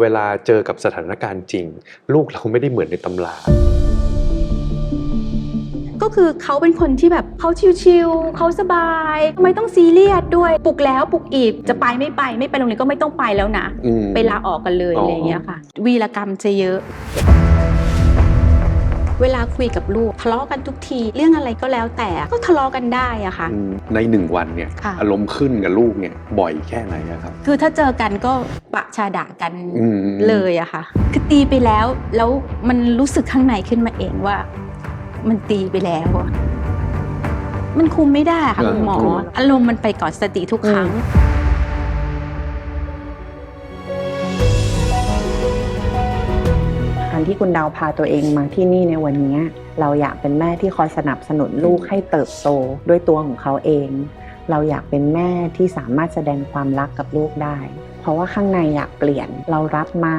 เวลาเจอกับสถานการณ์จริง ลูกเราไม่ได้เหมือนในตำราก็คือเขาเป็นคนที่แบบเขาชิวๆเขาสบายทำไมต้องซีเรียสด้วยปลุกแล้วปลุกอีกจะไปไม่ไปไม่ไปโรงเรียนก็ไม่ต้องไปแล้วนะอืมไปลาออกกันเลยอ๋อออะไรอย่างเงี้ยค่ะ วีรกรรมจะเยอะ เวลาคุยกับลูกทะเลาะกันทุกที เรื่องอะไรก็แล้วแต่ก็ทะเลาะกันได้อะค่ะ อืมในหนึ่งวันเนี่ยค่ะ อารมณ์ขึ้นกับลูกเนี่ยบ่อยแค่ไหนอะครับ คือถ้าเจอกันก็ปะชาด่ากันอืมเลยอะค่ะ คือตีไปแล้วแล้วมันรู้สึกข้างในขึ้นมาเองว่า มันตีไปแล้วอะมันคุมไม่ได้ค่ะคุณหมอ อารมณ์มันไปก่อนสติทุกครั้ง การที่คุณดาวพาตัวเองมาที่นี่ในวันนี้ เราอยากเป็นแม่ที่คอยสนับสนุนลูกให้เติบโตด้วยตัวของเขาเอง เราอยากเป็นแม่ที่สามารถแสดงความรักกับลูกได้ เพราะว่าข้างในอยากเปลี่ยนเรารับมา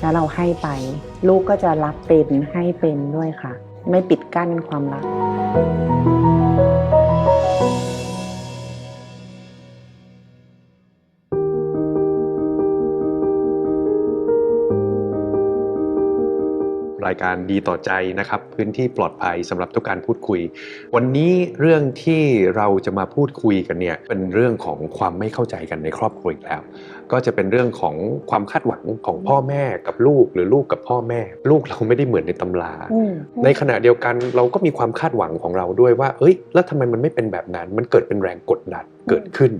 แล้วเราให้ไป ลูกก็จะรับเป็นให้เป็นด้วยค่ะ ไม่ปิดกั้นความรัก รายการดีต่อใจนะครับ พื้นที่ปลอดภัยสำหรับทุกการพูดคุย วันนี้เรื่องที่เราจะมาพูดคุยกันเนี่ยเป็นเรื่องของความไม่เข้าใจกันในครอบครัวอีกแล้ว ก็จะเป็นเรื่องของความคาดหวังของพ่อแม่กับลูกหรือลูกกับพ่อแม่ ลูกเราไม่ได้เหมือนในตำรา ในขณะเดียวกันเราก็มีความคาดหวังของเราด้วยว่า เอ้ย แล้วทำไมมันไม่เป็นแบบนั้น มันเกิดเป็นแรงกดดันเกิดขึ้น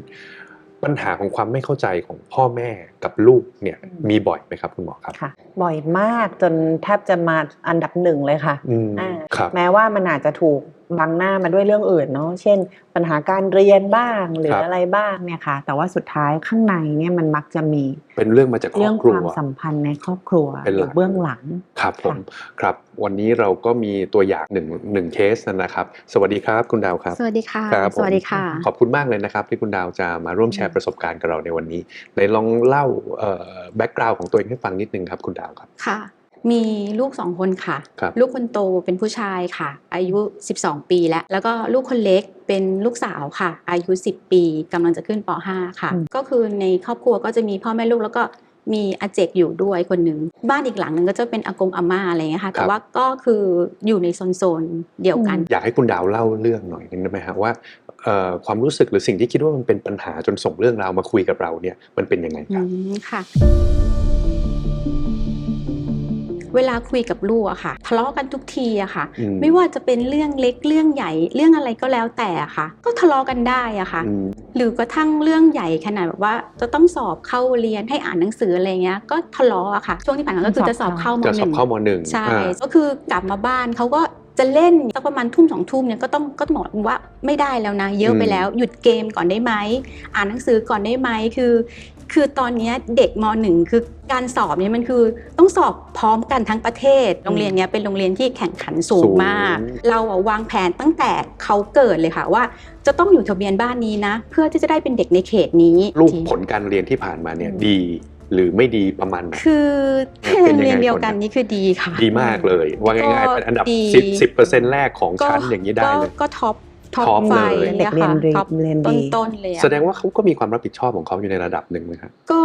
ปัญหาของความไม่เข้าใจของพ่อแม่กับลูกเนี่ยอืมมีบ่อยไหมครับคุณหมอครับค่ะ บ่อยมากจนแทบจะมาอันดับหนึ่งเลยค่ะอืมอ่าครับแม้ว่ามันอาจจะถูกบังหน้ามาด้วยเรื่องอื่นเนาะเช่น ปัญหาการเรียนบ้างหรือครับอะไรบ้างเนี่ยค่ะ แต่ว่าสุดท้ายข้างในเนี่ยมันมักจะมี เป็นเรื่องมาจากครเรื่อองบคครัววามสัมพันธ์ในครอบครัวเป็นหลักอยู่เบื้องหลังครับผมครับวันนี้เราก็มีตัวอย่างหนึ่งหนึ่งเคสนะครับ สวัสดีครับคุณดาวครับ สวัสดีค่ะครับผมสวัสดีค่ะ ขอบคุณมากเลยนะครับ ที่คุณดาวจะมาร่วมแชร์ประสบการณ์กับเราในวันนี้ในลองเล่าแบ็กกราวน์ของตัวเองให้ฟังนิดนึงครับคุณดาวครับค่ะ มีลูกสองคนค่ะครับลูกคนโตเป็นผู้ชายค่ะ อายุ 12 ปีแล้ว แล้วก็ลูกคนเล็กเป็นลูกสาวค่ะ อายุ 10 ปีกำลังจะขึ้นป .5 ค่ะอืมก็คือในครอบครัวก็จะมีพ่อแม่ลูกแล้วก็มีอาเจกอยู่ด้วยคนหนึ่งบ้านอีกหลังหนึ่งก็จะเป็นอากงอาม่าอะไรเงี้ยค่ะ แต่ว่าก็คืออยู่ในโซนๆเดียวกัน อยากให้คุณดาวเล่าเรื่องหน่อยนึงได้ไหมฮะว่าเอ่อความรู้สึกหรือสิ่งที่คิดว่ามันเป็นปัญหาจนส่งเรื่องราวมาคุยกับเราเนี่ยมันเป็นยังไงคอืรับมค่ะ เวลาคุยกับลูกอะค่ะทะเลาะกันทุกทีอะค่ะอืมไม่ว่าจะเป็นเรื่องเล็กเรื่องใหญ่เรื่องอะไรก็แล้วแต่อะค่ะ ก็ทะเลาะกันได้อะค่ะอืมหรือกระทั่งเรื่องใหญ่ขนาดแบบว่าจะต้องสอบเข้าเรียนให้อ่านหนังสืออะไรเงี้ยก็ทะเลาะอะค่ะช่วงที่ผ่านมาก็คือจะสอบเข้ามจะหสอบนึ่งเข้ามหนึ่งใช่อ่าก็คือกลับมาบ้านเขาก็จะเล่นสักประมาณทุ่มสองทุ่มเนี่ยก็ต้องก็ต้องบอกว่าไม่ได้แล้วนะ เยอะไปแล้ว หยุดเกมก่อนได้ไหมอ่านหนังสือก่อนได้ไหมคือ คือตอนเนี้ยเด็กมหนึ่งคือการสอบเนี่ยมันคือต้องสอบพร้อมกันทั้งประเทศ โรงเรียนเนี้ยเป็นโรงเรียนที่แข่งขันสูงมาก เราอะวางแผนตั้งแต่เขาเกิดเลยค่ะว่า จะต้องอยู่ทะเบียนบ้านนี้นะ เพื่อที่จะได้เป็นเด็กในเขตนี้ลูกผลการเรียนที่ผ่านมาเนี่ยดีหรือไม่ดีประมาณไหนคือเป็นยังไงเรียนเดียวกันผลนี่คือดีค่ะ ดีมากเลย ว่าง่ายๆเป็นอันดับดีสิบสิบเปอร์เซ็นต์แรกของชั้นอย่างนี้ได้เลยก็ก็ท็อป ท็อปท็อปไฟเลยเด็กเรียนดีท็อปเรียนต้นดีต้นๆเลยอะแสดงว่าเขาก็มีความรับผิดชอบของเขาอยู่ในระดับหนึ่งไหมครับก็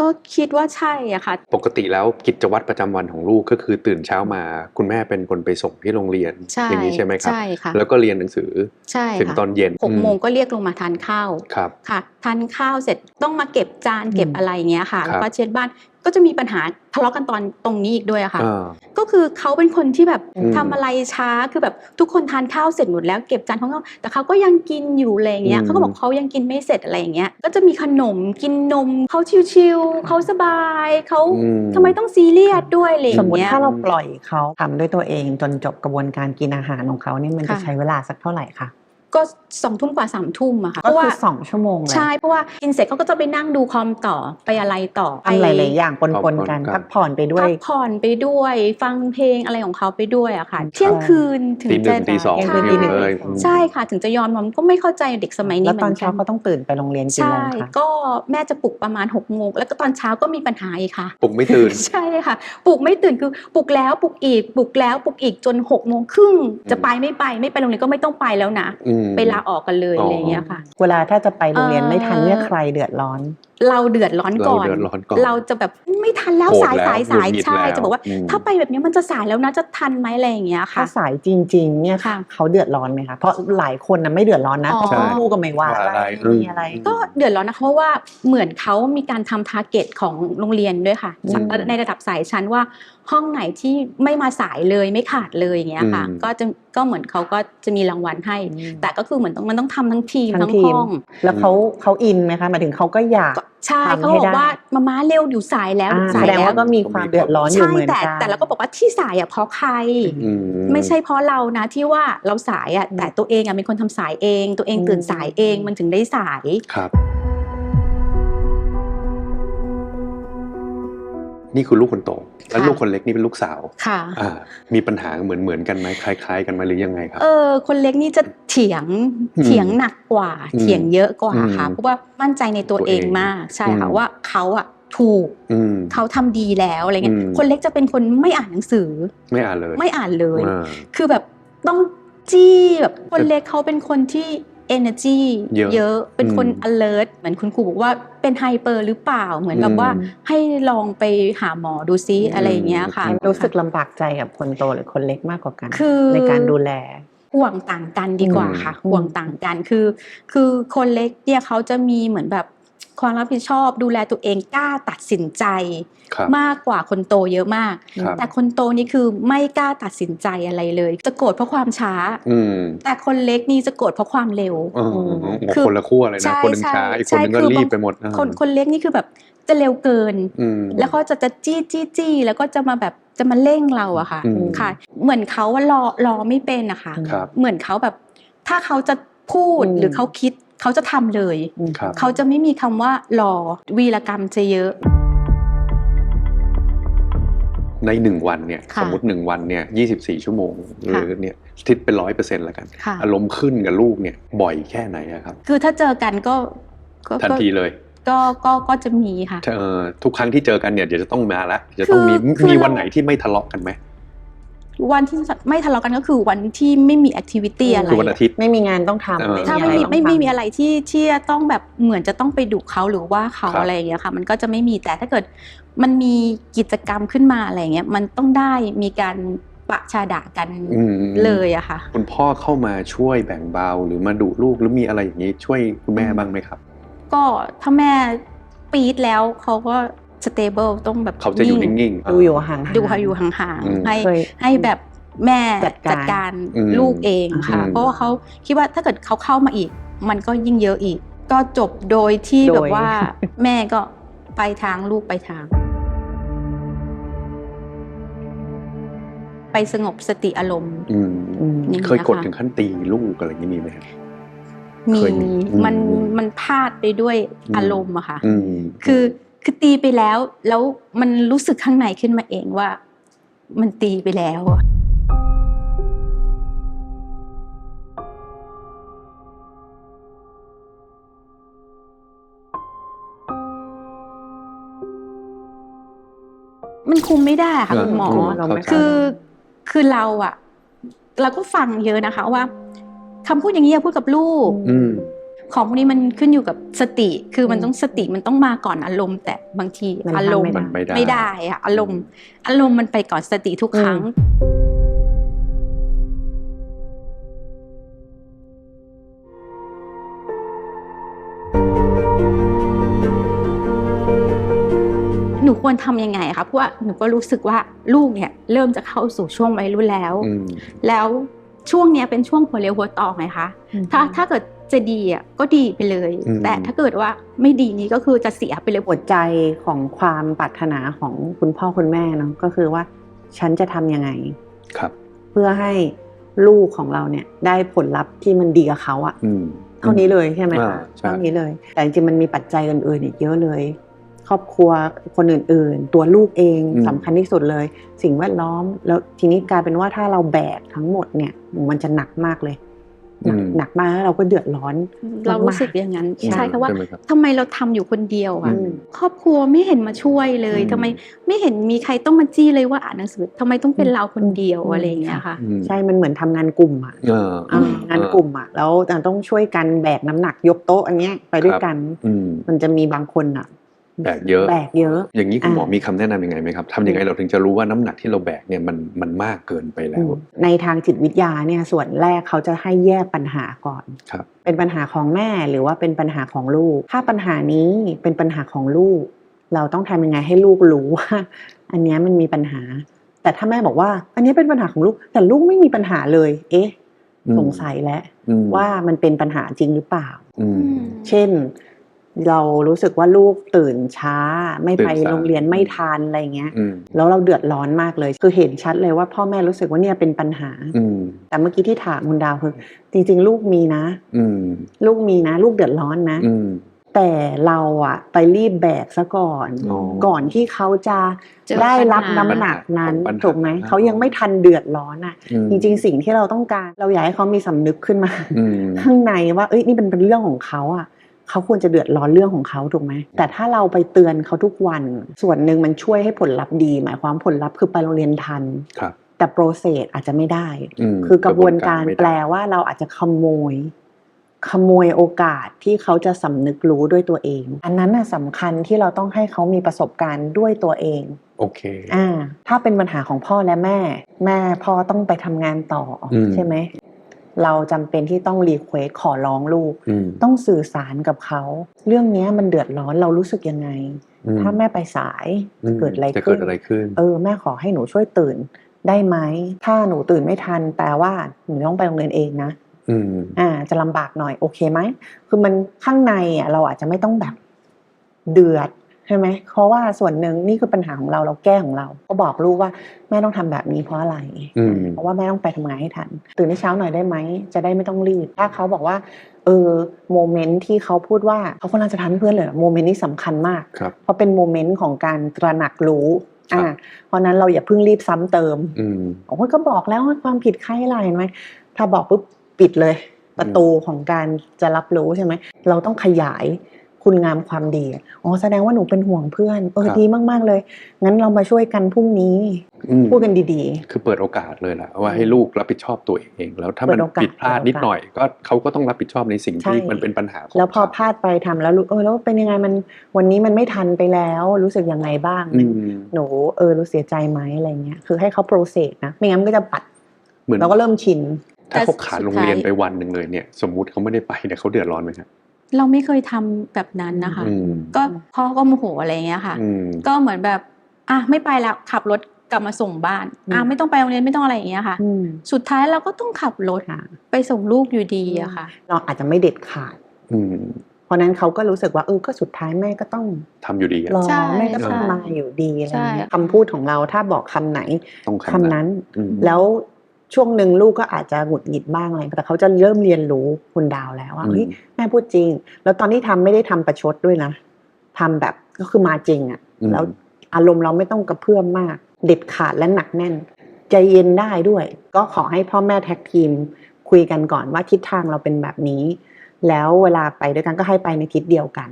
ก็คิดว่าใช่อะค่ะ ปกติแล้วกิจวัตรประจำวันของลูกก็คือตื่นเช้ามา คุณแม่เป็นคนไปส่งที่โรงเรียนใช่อย่างนี้ใช่ไหมครับใช่ค่ะแล้วก็เรียนหนังสือใช่ถึงค่ะตอนเย็นหกอืโมงก็เรียกลงมาทานข้าวครับค่ะ ทานข้าวเสร็จต้องมาเก็บจานเก็บอืมอะไรอย่างเงี้ยค่ะครับแล้วก็เช็ดบ้านก็จะมีปัญหาทะเลาะกันตอนตรงนี้อีกด้วยอะค่ะอ่าก็คือเขาเป็นคนที่แบบอืมทำอะไรช้าคือแบบทุกคนทานข้าวเสร็จหมดแล้วเก็บจานของเขาแต่เขาก็ยังกินอยู่อะไรอย่างเงี้ยอืมเขาก็บอกเขายังกินไม่เสร็จอะไรอย่างเงี้ยก็จะมีขนมกินนมเขาชิวๆเขาสบายเขาอืทำไมต้องซีเรียสด้วยอะไรอสมย่างมติเงี้ยถ้าเราปล่อยเขาทำด้วยตัวเองจนจบกระบวนการกินอาหารของเขาเนี่ยมันจะค่ะใช้เวลาสักเท่าไหร่คะ ก็สองทุ่มกว่าสามทุ่มอะค่ะเพก็ราะว่าคือสองชั่วโมงเลยใช่เพราะว่ากินเสร็จเขาก็จะไปนั่งดูคอมต่อไปอะไรต่อทำหลาย ๆ อย่างปนๆกันครับพักผ่อนไปด้วพัยกผ่อนไปด้วย ฟังเพลงอะไรของเขาไปด้วยอะค่ะ เที่ยงคืนถึงตีหจะนึ่งตีสองยังใช่เป็นตีหนึ่งเลยตีสองใช่ค่ะถึงจะยอมนอนก็ไม่เข้าใจเด็กสมัยนี้แล้วเหมืตออนนกัเช้านเขาต้องตื่นไปโรงเรียนกี่ใช่ โมงคะก็แม่จะปลุกประมาณ6กโมงแล้วก็ตอนเช้าก็มีปัญหาอีกค่ะ ปลุกไม่ตื่น ใช่ค่ะ ปลุกไม่ตื่นคือปลุกแล้วปลุกอีกปลุกแล้วปลุกอีกจน6กโมงครึ่งจะไปไม่ไปไม่ไปโรงเรียนก็ไม่ต้องไปแล้วนะ อืมมไปลาออกกันเลยอ๋อออะไรอย่างเงี้ยค่ะ เวลาถ้าจะไปโรงเรียนเอ่อไม่ทันเนี่ยใครเดือดร้อน เราเดือดร้อนก่อน เราเดือดร้อนก่อนเราจะแบบไม่ทันแล้วโกรธสายแล้วสายสายหงุดหงิดใช่แล้วจะบอกว่าอืมถ้าไปแบบนี้มันจะสายแล้วนะจะทันไหมอะไรอย่างเงี้ยถ้าค่ะสายจริง ๆ เนี่ยค่ะเขาเดือดร้อนไหมคะเพราะหลายคนนะไม่เดือดร้อนนะอ๋อเพราะคุณครูก็ไม่ว่าอะไรว่าอะไรไม่มีอะไร ก็เดือดร้อนนะคะเพราะว่าเหมือนเขามีการทำทาร์เก็ตของโรงเรียนด้วยค่ะอืมในระดับสายชั้นว่าห้องไหนที่ไม่มาสายเลยไม่ขาดเลยอย่างเงี้ยค่ะอืมก็จะก็เหมือนเขาก็จะมีรางวัลให้อืมแต่ก็คือเหมือนต้องมันต้องทำทั้งทีมทั้ทั้งงทีมห้อง แล้วเขาเขาอินไหมคะหมายถึงเขาก็อยากก็ใช่ทำเขาให้บอกได้ว่ามาม่าเร็วอยู่สายแล้วอ่าสาแสยดงแล้วว่าก็มีความเดือดร้อนอยู่ใช่เหมือนแต่กันแต่เราก็บอกว่าที่สายอะเพราะใครอืไม่ใช่เพราะเรานะที่ว่าเราสายอะแต่ตัวเองอะเป็นคนทำสายเอง ตัวเองตื่นสายเองมันถึงได้สายครับ นี่คือลูกคนโต แล้วค่ะลูกคนเล็กนี่เป็นลูกสาวค่ะอ่ามีปัญหาเหมือนเหมือนกันไหมคล้าย ๆ กันไหมหรือยังไงครับเออคนเล็กนี่จะเถียงอืมเถียงหนักกว่าอืมเถียงเยอะกว่าค่ะอืมเพราะว่ามั่นใจในตัวตัวเอเองงมากใช่ค่ะอืมว่าเขาอะถูกอืมเขาทำดีแล้วอะไรเงี้ยอืมคนเล็กจะเป็นคนไม่อ่านหนังสือ ไม่อ่านเลย ไม่อ่านเลยอ่าคือแบบต้องจี้แบบคนเล็กเขาเป็นคนที่ energy เยอะเป็นคนอืม alert เหมือนคุณครูบอกว่าเป็นไฮเปอร์หรือเปล่าเหมือนแบบว่าอืมให้ลองไปหาหมอดูซิอืมอะไรอย่างเงี้ยค่ะ รู้สึกลำบากใจกับคนโตหรือคนเล็กมากกว่ากันคือในการดูแลห่วงต่างกันดีกว่าค่ะอืมห่วงต่างกันคือ คือคนเล็กเนี่ยเขาจะมีเหมือนแบบ ความรับผิดชอบ ดูแลตัวเองกล้าตัดสินใจครับมากกว่าคนโตเยอะมากครับแต่คนโตนี่คือไม่กล้าตัดสินใจอะไรเลย จะโกรธเพราะความช้าอืมแต่คนเล็กนี่จะโกรธเพราะความเร็วเออคือคนละขั้วเลยใช่นะคนหนึงช้าใช่อีกคนหนึงก็ใช่คือรีบไปหมดอ่าคนคนเล็กนี่คือแบบจะเร็วเกินอืมแล้วก็จะจะจี้จี้จี้แล้วก็จะมาแบบจะมาเร่งเราอะค่ะอืมค่ะ เหมือนเขาว่ารอรอไม่เป็นอะค่ะครับเหมือนเขาแบบถ้าเขาจะพูดอืมหรือเขาคิด เขาจะทำเลยครับเขาจะไม่มีคำว่ารอวีรกรรมจะเยอะ ในหนึ่งวันเนี่ยค่ะสมมติหนึ่งวันเนี่ยยี่สิบสี่ชั่วโมงหรือเนี่ยทิศเป็นร้อยเปอร์เซ็นต์แล้วกันค่ะอารมณ์ขึ้นกับลูกเนี่ยบ่อยแค่ไหนอะครับ คือถ้าเจอกันก็ก็ทันก็ทีเลยก็ก็ก็จะมีค่ะเออทุกครั้งที่เจอกันเนี่ยเดี๋ยวจะต้องมาละจะต้องมีคือคือมีวันไหนที่ไม่ทะเลาะกันไหม วันที่ไม่ทะเลาะกันก็คือวันที่ไม่มีแอคทิวิตี้อะไรคือวันอาทิตย์ไม่มีงานต้องทำเออถ้าอะไม่รมีต้องไม่ไม่ทำมีอะไรที่ที่จะต้องแบบเหมือนจะต้องไปดุเขาหรือว่าเขาครับอะไรอย่างเงี้ยค่ะ มันก็จะไม่มีแต่ถ้าเกิดมันมีกิจกรรมขึ้นมาอะไรอย่างเงี้ยมันต้องได้มีการปะชาดะกันอืมเลยอะค่ะ คุณพ่อเข้ามาช่วยแบ่งเบาหรือมาดุลูกหรือมีอะไรอย่างนี้ช่วยคุณแม่บ้างไหมครับ ก็ถ้าแม่ปี๊ดแล้วเขาก็ สเตเบิลต้องแบบเขาจะอยู่นิ่งๆดูอยู่ห่างๆดูเขาอยู่ห่างอืมๆให้เคยให้แบบแม่จัดการจัดการอืมลูกเองค่ะอืมเพราะว่าเขาคิดว่าถ้าเกิดเขาเข้ามาอีก มันก็ยิ่งเยอะอีก ก็จบโดยที่โดยแบบว่าแม่ก็ไปทางลูกไปทาง ไปสงบสติอารมณ์อืมอืมอย่างเคนี้ยกดนะคะถึงขั้นตีลูกอะไรอย่างนี้มีไหมครับมีเคยมีอืมมันมันพลาดไปด้วยอืมอารมณ์อะค่ะอืมคือ คือตีไปแล้ว แล้วมันรู้สึกข้างในขึ้นมาเองว่า มันตีไปแล้วอะมันคุมไม่ได้อะค่ะเออคุณหมอคุมเราไม่เข้าใจคือคือเราอะเราก็ฟังเยอะนะคะว่าคำพูดอย่างนี้อย่าพูดกับลูกอืม ของพวกนี้มันขึ้นอยู่กับสติ คือมันอืมต้องสติมันต้องมาก่อนอารมณ์ แต่บางทีมันอารมณ์ทำมันไม่ได้ไม่ได้อะอารมณ์ อารมณ์มันไปก่อนสติทุกครั้งหนูควรทำยังไงอะคะเพราะว่าหนูก็รู้สึกว่าลูกเนี่ยเริ่มจะเข้าสู่ช่วงวัยรุ่นแล้วอืมแล้วช่วงเนี้ยเป็นช่วงหัวเรียวหัวต่อไงคะถ้าถ้าเกิด จะดีอะก็ดีไปเลย อืม แต่ถ้าเกิดว่าไม่ดีนี้ก็คือจะเสียไปเลยหัวใจของความปรารถนาของคุณพ่อคุณแม่เนาะก็คือว่าฉันจะทำยังไง ครับ เพื่อให้ลูกของเราเนี่ยได้ผลลัพธ์ที่มันดีกับเขาอะอืม เท่านี้เลยใช่ไหมอ่าคะใช่ เท่านี้เลย แต่จริงๆมันมีปัจจัยอื่นๆอีกเยอะเลย ครอบครัวคนอื่นๆ ตัวลูกเองอืม สำคัญที่สุดเลย สิ่งแวดล้อมแล้วทีนี้กลายเป็นว่าถ้าเราแบกทั้งหมดเนี่ยมันจะหนักมากเลย หนักอืมหนักมากแล้วเราก็เดือดร้อน เรารู้สึกอย่างนั้น ใช่ใช่ค่ะว่าใช่ไหมครับทำไมเราทำอยู่คนเดียวอะอืมครอบครัวไม่เห็นมาช่วยเลยอืมทำไมไม่เห็นมีใครต้องมาจี้เลยว่าอ่านหนังสือทำไมต้องเป็นเราคนเดียวอืมอะไรอย่างเงี้ยค่ะอืมใช่มันเหมือนทำงานกลุ่มอะเอออ่างานกลุ่มอะแล้วเราต้องช่วยกันแบกน้ำหนักยกโต๊ะอันเนี้ยไปด้วยกันอืมมันจะมีบางคนอะ แบกเยอะแบกเยอะ อย่างนี้คุณหมออ่ามีมีคำแนะนำยังไงไหมครับทำยังไงเราถึงจะรู้ว่าน้ำหนักที่เราแบกเนี่ยมันมันมากเกินไปแล้ว ในทางจิตวิทยาเนี่ยส่วนแรกเขาจะให้แยกปัญหาก่อนครับเป็นปัญหาของแม่หรือว่าเป็นปัญหาของลูก ถ้าปัญหานี้เป็นปัญหาของลูก เราต้องทำยังไงให้ลูกรู้ว่า อันเนี้ยมันมีปัญหา แต่ถ้าแม่บอกว่า อันเนี้ยเป็นปัญหาของลูก แต่ลูกไม่มีปัญหาเลย เอ๊ะอืมสงสัยแล้วอืมว่ามันเป็นปัญหาจริงหรือเปล่าอืมเช่น เรารู้สึกว่าลูกตื่นช้า ไม่ไปตื่นสายโรงเรียนไม่ทันอะไรเงี้ยอืมแล้วเราเดือดร้อนมากเลย คือเห็นชัดเลยว่าพ่อแม่รู้สึกว่าเนี่ยเป็นปัญหาอืมแต่เมื่อกี้ที่ถามคุณดาวคือจริง ๆ ลูกมีนะอืมลูกมีนะ ลูกเดือดร้อนนะอืมแต่เราอะไปรีบแบกซะก่อนอ๋อก่อนที่เขาจะเจอได้รับปัญหาน้ำหนักนั้นปัญหาถูกไหมปัญหาเขายังไม่ทันเดือดร้อนอะอืมจริง ๆ สิ่งที่เราต้องการ เราอยากให้เขามีสำนึกขึ้นมาอืมข้างในว่า เอ้ยนี่เป็นเป็นเรื่องของเขาอะ เขาควรจะเดือดร้อนเรื่องของเขาถูกไหมแต่ถ้าเราไปเตือนเขาทุกวัน ส่วนหนึ่งมันช่วยให้ผลลัพธ์ดี หมายความผลลัพธ์คือไปโรงเรียนทันครับแต่โปรเซสอาจจะไม่ได้มคือกระบวนการไม่ได้แปลว่าเราอาจจะขโมย ขโมยโอกาสที่เขาจะสำนึกรู้ด้วยตัวเอง อันนั้นน่ะสำคัญที่เราต้องให้เขามีประสบการณ์ด้วยตัวเองโอเคอ่าถ้าเป็นปัญหาของพ่อและแม่ แม่พ่อต้องไปทำงานต่ออมใช่ไหม เราจำเป็นที่ต้องรีเควสขอร้องลูกอืมต้องสื่อสารกับเขา เรื่องเนี้ยมันเดือดร้อนเรารู้สึกยังไงอืถ้าแม่ไปสายอืจะมเกิดอะไรจะขึ้เกินดอะไรขึ้น เออแม่ขอให้หนูช่วยตื่นได้ไหม ถ้าหนูตื่นไม่ทันแปลว่าหนูต้องไปโรงเรียนเองนะอืมอ่า จะลำบากหน่อยโอเคไหม คือมันข้างในอะเราอาจจะไม่ต้องแบบเดือดใช่ไหมเพราะว่าส่วนหนึ่งนี่คือปัญหาของเราเราแก้ของเรา ก็บอกลูกว่าแม่ต้องทำแบบนี้เพราะอะไรอืมเพราะว่าแม่ต้องไปทำงานให้ทัน ตื่นให้เช้าหน่อยได้ไหม จะได้ไม่ต้องรีบ ถ้าเขาบอกว่าเออโมเมนต์ที่เขาพูดว่าเขากำลังจะทำให้เพื่อนเลยโมเมนต์นี้สำคัญมากครับเพราะเป็นโมเมนต์ของการตระหนักรู้ครับอ่าเพราะฉะนั้นเราอย่าเพิ่งรีบซ้ำเติมอืมโอ้ยก็บอกแล้วว่าความผิดใครอะไรเห็นไหมถ้าบอกปุ๊บปิดเลย ประตูของการจะรับรู้ใช่ไหมเราต้องขยาย คุณงามความดีอ๋อแสดงว่าหนูเป็นห่วงเพื่อนเออครับดีมาก ๆเลย งั้นเรามาช่วยกันพรุ่งนี้อืมพูดกันดีคือเปิดโอกาสเลยแหละว่าให้ลูกรับผิดชอบตัวเอง แล้วถ้ามันเปิดโอกาสผิดพลาดเปิดโอกาสนิดหน่อย ก็เขาก็ต้องรับผิดชอบในสิ่งที่ใช่มันเป็นปัญหาของๆแล้วพอเขาพลาดไปทำแล้วรู้เออแล้วเป็นยังไงมันวันนี้มันไม่ทันไปแล้วรู้สึกยังไงบ้างอืมหนูเออรู้เสียใจไหมอะไรเงี้ยคือให้เขาโปรเซสนะไม่งั้นมันก็จะปัดเหมือนเราก็เริ่มชินถ้าเขาขาดแต่สุดท้ายโรงเรียนไปวันหนึ่งเลยเนี่ย สมมุติเขาไม่ได้ไปเนี่ยเขาเดือดร้อนไหมครับ เราไม่เคยทำแบบนั้นนะคะอืมก็พ่อก็โมโหอะไรอย่างเงี้ยค่ะอืมก็เหมือนแบบอะไม่ไปแล้วขับรถกลับมาส่งบ้านอะอืมไม่ต้องไปโรงเรียนไม่ต้องอะไรอย่างเงี้ยค่ะอืมสุดท้ายเราก็ต้องขับรถค่ะไปส่งลูกอยู่ดีอะค่ะ เราอาจจะไม่เด็ดขาดอืมเพราะนั้นเขาก็รู้สึกว่าเออก็สุดท้ายแม่ก็ต้องทำอยู่ดีอะรอใช่แม่ก็ต้องใช่มาอยู่ดีอะไรใช่เงี้ยคำพูดของเราถ้าบอกคำไหนต้องคำนั้นอืมแล้ว ช่วงหนึ่งลูกก็อาจจะหงุดหงิดบ้างอะไรแต่เขาจะเริ่มเรียนรู้คุณดาวแล้วว่าอืมเฮ้ยแม่พูดจริง แล้วตอนที่ทำไม่ได้ทำประชดด้วยนะทำแบบก็คือมาจริงอะ่ะอืมแล้วอารมณ์เราไม่ต้องกระเพื่อมมาก เด็ดขาดและหนักแน่น ใจเย็นได้ด้วย ก็ขอให้พ่อแม่แท็กทีม คุยกันก่อนว่าทิศทางเราเป็นแบบนี้ แล้วเวลาไปด้วยกันก็ให้ไปในทิศเดียวกัน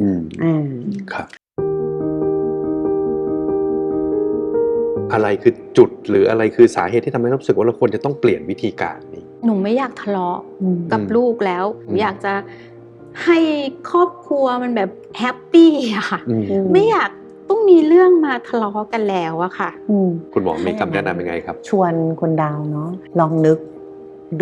อืมอ่าครับ อะไรคือจุดหรืออะไรคือสาเหตุที่ทำให้เรารู้สึกว่าเราควรจะต้องเปลี่ยนวิธีการนี้ หนูไม่อยากทะเลาะอืมกับอืมลูกแล้ว อืม อยากจะให้ครอบครัวมันแบบแฮปปี้อะค่ะ อืมอืไม่อยากต้องมีเรื่องมาทะเลาะกันแล้วอะค่ะ อืม คุณหมอมีคำแนะนำยังไงครับ ชวนคุณดาวเนาะลองนึก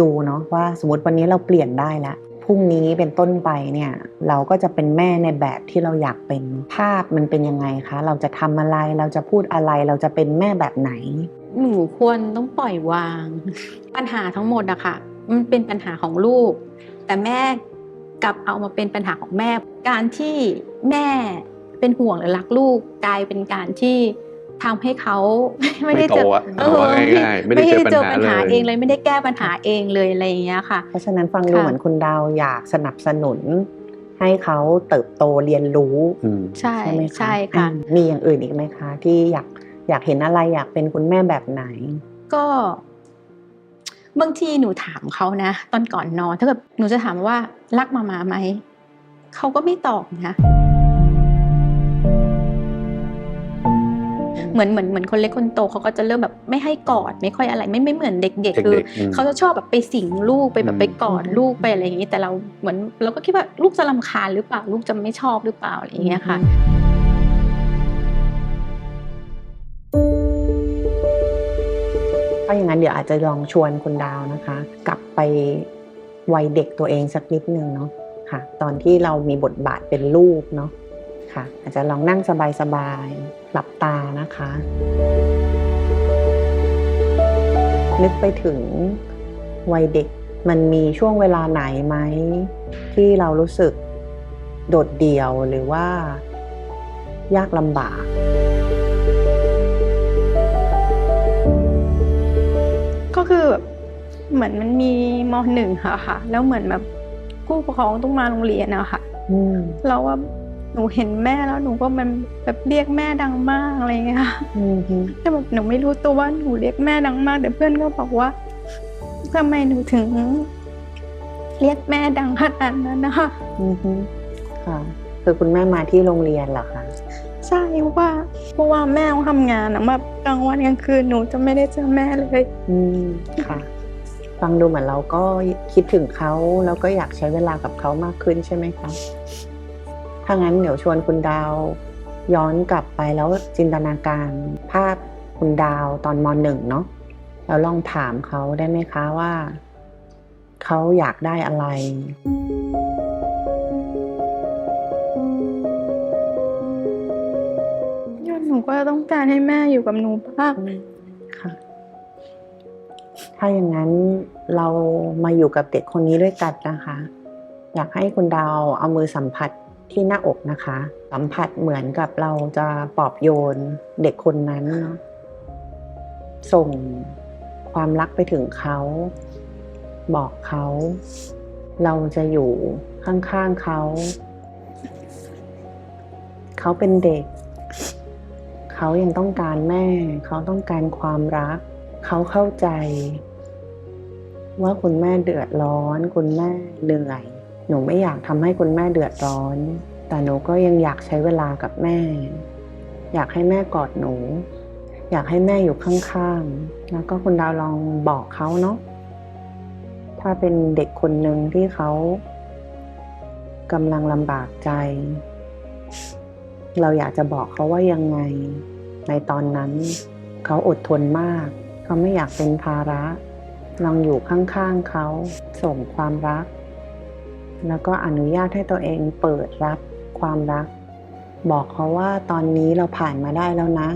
ดูเนาะว่าสมมติวันนี้เราเปลี่ยนได้แล้วพ รุ่งนี้เป็นต้นไปเนี่ยเราก็จะเป็นแม่ในแบบที่เราอยากเป็นภาพมันเป็นยังไงคะ เราจะทำอะไรเราจะพูดอะไรเราจะเป็นแม่แบบไหน หนูควรต้องปล่อยวาง ปัญหาทั้งหมดอะค่ะมันเป็นปัญหาของลูก แต่แม่กลับเอามาเป็นปัญหาของแม่ การที่แม่เป็นห่วงหรือรักลูกกลายเป็นการที่ ทำให้เขาไม่ได้ไม่โตเจออะเอเอาอว่าง่ายๆไม่ได้เจอปัญหาปัญหาเลยเองเลยไม่ได้แก้ปัญหาเองเลยอะไรอย่างเงี้ยค่ะ เพราะฉะนั้นฟังดูค่ะเหมือนคุณดาวอยากสนับสนุน ให้เขาเติบโตเรียนรู้อืมใช่ใช่ไหมคะใช่ค่ะอืมมีอย่างอื่นอีกไหมคะ ที่อยากอยากเห็นอะไรอยากเป็นคุณแม่แบบไหน ก็บางทีหนูถามเขานะ ตอนก่อนนอนถ้าเกิดหนูจะถามว่ารักมามาไหมเขาก็ไม่ตอบนะ เหมือนเหมือนเหมือนคนเล็กคนโตเขาก็จะเริ่มแบบไม่ให้กอดไม่ค่อยอะไรไม่ไม่เหมือนเด็กๆคือเด็กๆอืมเขาจะชอบแบบไปสิงลูกไปแบบอืมไปกอดลูกไปอะไรอย่างนี้แต่เราเหมือนเราก็คิดว่าลูกจะรำคาญหรือเปล่าลูกจะไม่ชอบหรือเปล่าอะไรอย่างเงี้ยค่ะถ้าอย่างนั้นเดี๋ยวอาจจะลองชวนคุณดาวนะคะ กลับไปวัยเด็กตัวเองสักนิดนึงเนาะค่ะ ตอนที่เรามีบทบาทเป็นลูกเนาะ ค่ะ อาจจะลองนั่งสบายๆหลับตานะคะ นึกไปถึงวัยเด็กมันมีช่วงเวลาไหนไหม ที่เรารู้สึกโดดเดี่ยวหรือว่ายากลำบาก ก็คือแบบเหมือนมันมีมหนึ่งค่ะค่ะ แล้วเหมือนแบบผู้ปกครองต้องมาโรงเรียนอะค่ะอืมเราว่า หนูเห็นแม่แล้วหนูก็มันแบบเรียกแม่ดังมากอะไรอย่างเงี้ยค่ะอืมฮึแต่แบบหนูไม่รู้ตัวว่าหนูเรียกแม่ดังมาก แต่เพื่อนก็บอกว่าทำไมหนูถึง เรียกแม่ดังขนาดนั้นนะคะอือฮึค่ะคือคุณแม่มาที่โรงเรียนเหรอคะใช่เพราะว่าเพราะว่าแม่ต้องทำงานอะแบบกลางวันกลางคืนหนูจะไม่ได้เจอแม่เลย อืมค่ะฟังดูเหมือนเราก็คิดถึงเขาแล้วก็อยากใช้เวลากับเขามากขึ้นใช่ไหมคะ ถ้างั้นเดี๋ยวชวนคุณดาวย้อนกลับไปแล้วจินตนาการภาพคุณดาวตอนมหนึ่งเนาะแล้วลองถามเขาได้ไหมคะว่า เขาอยากได้อะไรหนูก็ต้องการให้แม่อยู่กับหนูบ้างค่ะ ถ้าอย่างนั้นเรามาอยู่กับเด็กคนนี้ด้วยกันนะคะ อยากให้คุณดาวเอามือสัมผัส ที่หน้าอกนะคะ สัมผัสเหมือนกับเราจะปลอบโยนเด็กคนนั้นเนาะส่งความรักไปถึงเขา บอกเขา เราจะอยู่ข้างๆเขา เขาเป็นเด็ก เขายังต้องการแม่ เขาต้องการความรัก เขาเข้าใจ ว่าคุณแม่เดือดร้อน คุณแม่เหนื่อย หนูไม่อยากทำให้คุณแม่เดือดร้อน แต่หนูก็ยังอยากใช้เวลากับแม่ อยากให้แม่กอดหนู อยากให้แม่อยู่ข้างๆ แล้วก็คุณดาวลองบอกเขาเนาะ ถ้าเป็นเด็กคนหนึ่งที่เขากำลังลำบากใจ เราอยากจะบอกเขาว่ายังไง ในตอนนั้น เขาอดทนมาก เขาไม่อยากเป็นภาระ ลองอยู่ข้างๆเขาส่งความรัก แล้วก็อนุญาตให้ตัวเองเปิดรับความรัก บอกเขาว่าตอนนี้เราผ่านมาได้แล้วนะ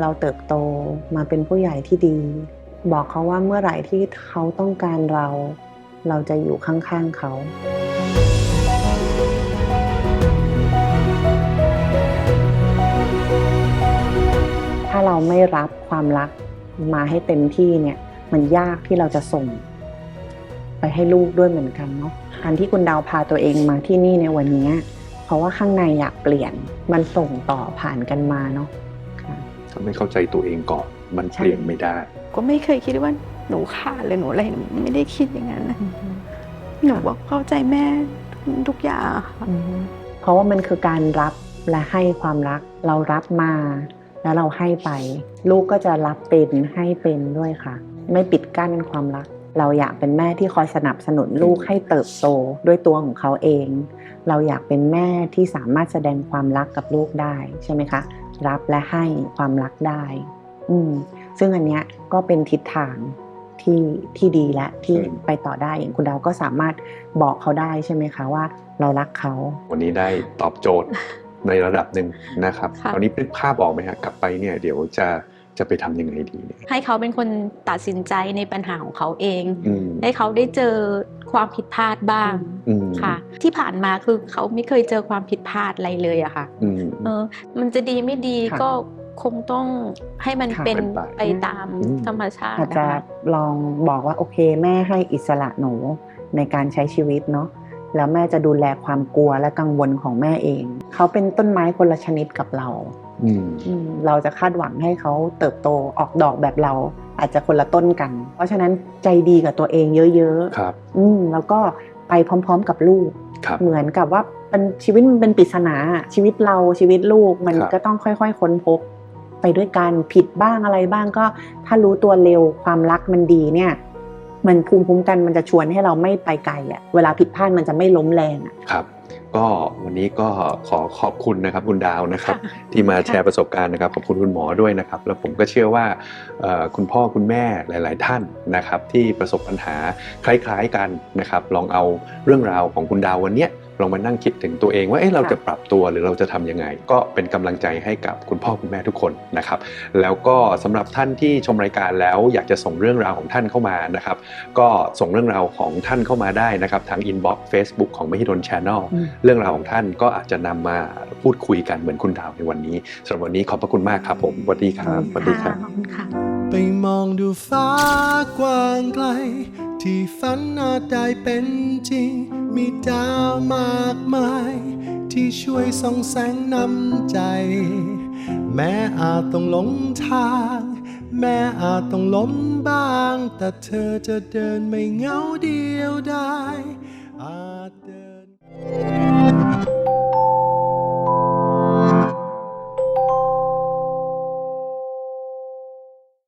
เราเติบโตมาเป็นผู้ใหญ่ที่ดี บอกเขาว่าเมื่อไหร่ที่เขาต้องการเรา เราจะอยู่ข้างๆเขาถ้าเราไม่รับความรักมาให้เต็มที่เนี่ย มันยากที่เราจะส่ง ไปให้ลูกด้วยเหมือนกันเนาะการที่คุณดาวพาตัวเองมาที่นี่ในวันนี้ เพราะว่าข้างในอยากเปลี่ยนมันส่งต่อผ่านกันมาเนาะค่ะถ้าไม่เข้าใจตัวเองก่อนมันใช่เปลี่ยนไม่ได้ ก็ไม่เคยคิดว่าหนูขาดเลยหนูอะไรหนูไม่ได้คิดอย่างนั้นนะหนูบอกเข้าใจแม่ทุกอย่างอะค่ะเพราะว่ามันคือการรับและให้ความรักเรารับมาแล้วเราให้ไป ลูกก็จะรับเป็นให้เป็นด้วยค่ะ ไม่ปิดกั้นความรัก เราอยากเป็นแม่ที่คอยสนับสนุนลูกให้เติบโตด้วยตัวของเขาเอง เราอยากเป็นแม่ที่สามารถแสดงความรักกับลูกได้ใช่ไหมคะ รับและให้ความรักได้ อืมซึ่งอันเนี้ยก็เป็นทิศทางที่ที่ดีและที่อืมไปต่อได้อย่างคุณดาวก็สามารถบอกเขาได้ใช่ไหมคะว่า เรารักเขา วันนี้ได้ตอบโจทย์ในระดับหนึ่งนะครับค่ะตอนนี้นึกภาพออกไหมฮะกลับไปเนี่ยเดี๋ยวจะ จะไปทำยังไงดีเนี่ย ให้เขาเป็นคนตัดสินใจในปัญหาของเขาเอง อืม ให้เขาได้เจอความผิดพลาดบ้างอืมค่ะ ที่ผ่านมาคือเขาไม่เคยเจอความผิดพลาดอะไรเลยอะค่ะ อืม เออมันจะดีไม่ดีค่ะก็คงต้องให้มันค่ะ เป็นเป็นไปไปตามอืม ธรรมชาติอาจนะจะคะลองบอกว่าโอเคแม่ให้อิสระหนูในการใช้ชีวิตเนาะแล้วแม่จะดูแลความกลัวและกังวลของแม่เอง เขาเป็นต้นไม้คนละชนิดกับเราอืมอืม เราจะคาดหวังให้เขาเติบโตออกดอกแบบเรา อาจจะคนละต้นกัน เพราะฉะนั้นใจดีกับตัวเองเยอะครับๆอืมแล้วก็ไปพร้อม ๆ กับลูกครับเหมือนกับว่าเป็นชีวิตมันเป็นปริศนาอะชีวิตเราชีวิตลูกมันครับก็ต้องค่อย ๆ ค้นพบ ไปด้วยกันผิดบ้างอะไรบ้างก็ ถ้ารู้ตัวเร็วความรักมันดีเนี่ย มันภูมิคุ้มกันมันจะชวนให้เราไม่ไปไกลอะเวลาผิดพลาดมันจะไม่ล้มแรงอะครับ ก็วันนี้ก็ขอขอบคุณนะครับคุณดาวนะครับค่ะที่มาแชร์ประสบการณ์นะครับขอบคุณคุณหมอด้วยนะครับ แล้วผมก็เชื่อว่าเอ่อคุณพ่อคุณแม่หลาย ๆ ท่านนะครับ ที่ประสบปัญหาคล้าย ๆ กันนะครับ ลองเอาเรื่องราวของคุณดาววันเนี้ย ลองมานั่งคิดถึงตัวเองว่าเอ๊ะเราจะปรับตัวหรือเราจะทำยังไง ก็เป็นกำลังใจให้กับคุณพ่อคุณแม่ทุกคนนะครับ แล้วก็สำหรับท่านที่ชมรายการแล้วอยากจะส่งเรื่องราวของท่านเข้ามานะครับ ก็ส่งเรื่องราวของท่านเข้ามาได้นะครับทางอินบ็อกซ์เฟซบุ๊กของมหิดลชานอลอืมเรื่องราวของท่านก็อาจจะนำมาพูดคุยกันเหมือนคุณดาวในวันนี้สำหรับวันนี้ขอบพระคุณมากครับผมสวัสดีครับสวัสดีครับขอบคุณค่ะไปมองดูฟ้ากว้างไกล ที่ฝันอาจได้เป็นจริง มีดาวมากมาย ที่ช่วยส่องแสงนำใจ แม้อาจต้องหลงทาง แม้อาจต้องล้มบ้าง แต่เธอจะเดินไม่เหงาเดียวได้อาจเดิน